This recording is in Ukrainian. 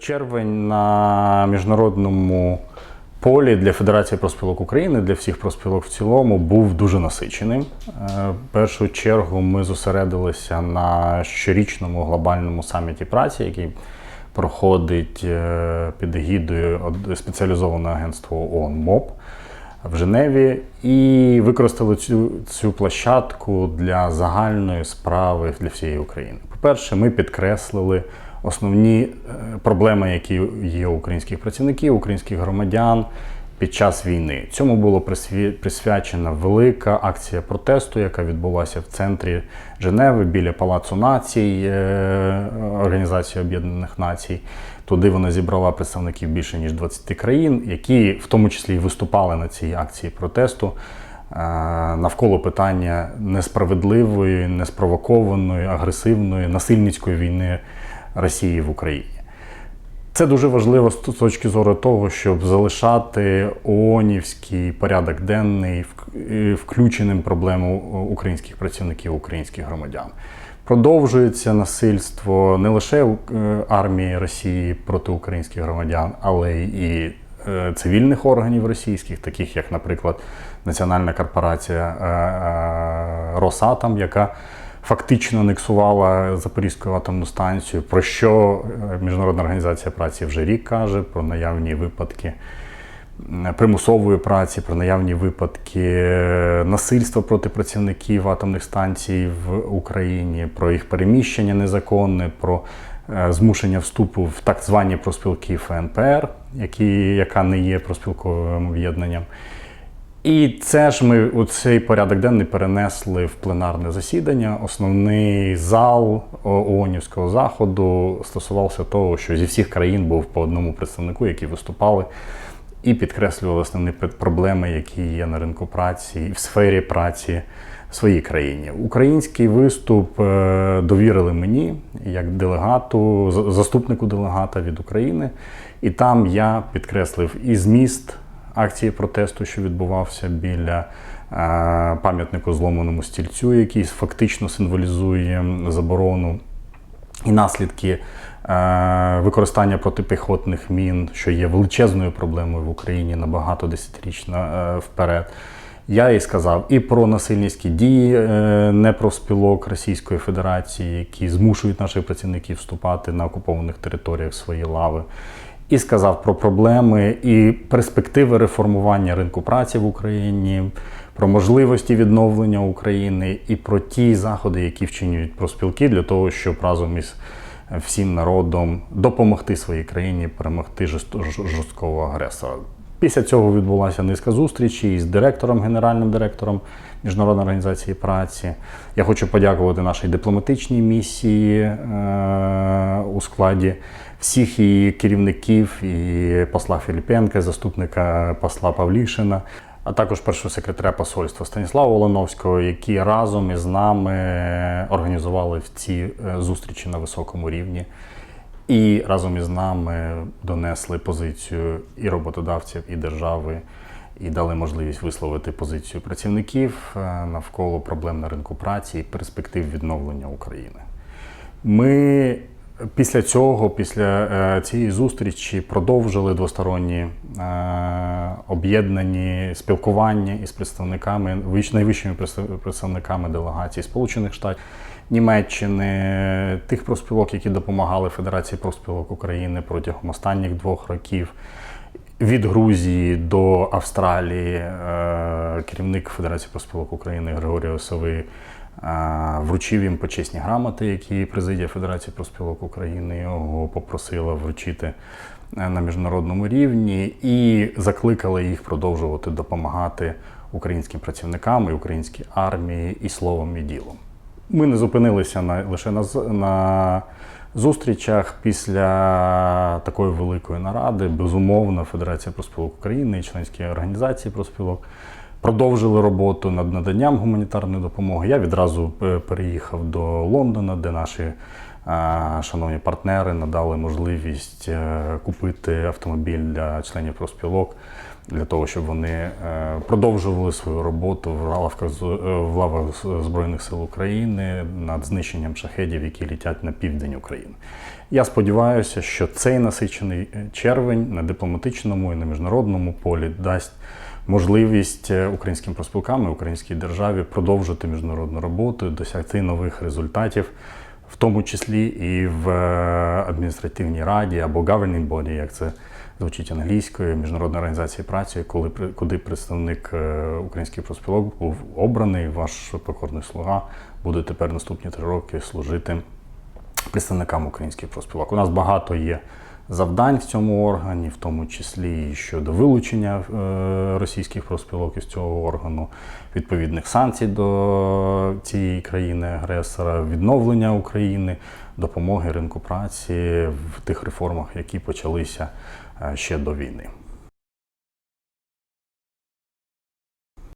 червень на міжнародному полі для Федерації профспілок України, для всіх профспілок в цілому, був дуже насиченим. Е, В першу чергу ми зосередилися на щорічному глобальному саміті праці, який проходить е, під егідою спеціалізованого агентства ООН МОП в Женеві і використали цю, цю площадку для загальної справи для всієї України. По-перше, ми підкреслили основні е, проблеми, які є у українських працівників, українських громадян під час війни. Цьому було присвячена велика акція протесту, яка відбулася в центрі Женеви біля Палацу націй е, Організації Об'єднаних Націй. Туди вона зібрала представників більше ніж 20 країн, які в тому числі і виступали на цій акції протесту е, навколо питання несправедливої, неспровокованої, агресивної, насильницької війни Росії в Україні. Це дуже важливо з точки зору того, щоб залишати ООНівський порядок денний е, включеним проблему українських працівників, українських громадян. Продовжується насильство не лише е, армії Росії проти українських громадян, але і е, цивільних органів російських, таких як, наприклад, Національна корпорація е, е, Росатом, яка фактично анексувала Запорізьку атомну станцію, про що е, Міжнародна організація праці вже рік каже, про наявні випадки примусової праці, про наявні випадки е, насильства проти працівників атомних станцій в Україні, про їх переміщення незаконне, про е, змушення вступу в так звані проспілки ФНПР, які, яка не є проспілковим об'єднанням. І це ж ми у цей порядок денний перенесли в пленарне засідання. Основний зал ООНівського заходу стосувався того, що зі всіх країн був по одному представнику, які виступали і підкреслювали основні проблеми, які є на ринку праці в сфері праці в своїй країні. Український виступ е, довірили мені як делегату, заступнику делегата від України. І там я підкреслив і зміст акції протесту, що відбувався біля е, пам'ятнику зломаному стільцю, який фактично символізує заборону і наслідки е, використання протипіхотних мін, що є величезною проблемою в Україні на багато десятиріч е, вперед. Я і сказав і про насильницькі дії е, непрофспілок Російської Федерації, які змушують наших працівників вступати на окупованих територіях свої лави. І сказав про проблеми і перспективи реформування ринку праці в Україні, про можливості відновлення України і про ті заходи, які вчинюють профспілки для того, щоб разом із всім народом допомогти своїй країні перемогти жорст- жорст- жорсткого агресора. Після цього відбулася низка зустрічей із директором, генеральним директором Міжнародної організації праці. Я хочу подякувати нашій дипломатичній місії е, у складі всіх її керівників, і посла Філіпенка, заступника посла Павлішина, а також першого секретаря посольства Станіслава Волоновського, які разом із нами організували ці е, зустрічі на високому рівні. І разом із нами донесли позицію і роботодавців, і держави, і дали можливість висловити позицію працівників е, навколо проблем на ринку праці і перспектив відновлення України. Ми після цього, після е, цієї зустрічі, продовжили двосторонні е, об'єднані спілкування із представниками вищ- найвищими представниками делегації Сполучених Штатів. Німеччини, тих профспілок, які допомагали Федерації профспілок України протягом останніх двох років, від Грузії до Австралії, е, керівник Федерації профспілок України Григорій Осовий е, вручив їм почесні грамоти, які президія Федерації профспілок України його попросила вручити е, на міжнародному рівні, і закликали їх продовжувати допомагати українським працівникам і українській армії і словом, і ділом. Ми не зупинилися на, лише на, на зустрічах після такої великої наради. Безумовно, Федерація проспілок України і членські організації проспілок продовжили роботу над наданням гуманітарної допомоги. Я відразу е, переїхав до Лондона, де наші шановні партнери надали можливість е, купити автомобіль для членів профспілок для того, щоб вони е, продовжували свою роботу в е, лавах Збройних сил України над знищенням шахедів, які літять на південь України. Я сподіваюся, що цей насичений червень на дипломатичному і на міжнародному полі дасть можливість українським проспілкам і українській державі продовжити міжнародну роботу, досягти нових результатів, в тому числі і в е, адміністративній раді або governing body, як це звучить англійською, міжнародної організації праці, коли куди представник е, українських проспілок був обраний, ваш покорний слуга буде тепер наступні три роки служити представникам українських профспілок. У нас багато є завдань в цьому органі, в тому числі і щодо вилучення е, російських профспілок із цього органу, відповідних санкцій до цієї країни-агресора, відновлення України, допомоги ринку праці в тих реформах, які почалися е, ще до війни.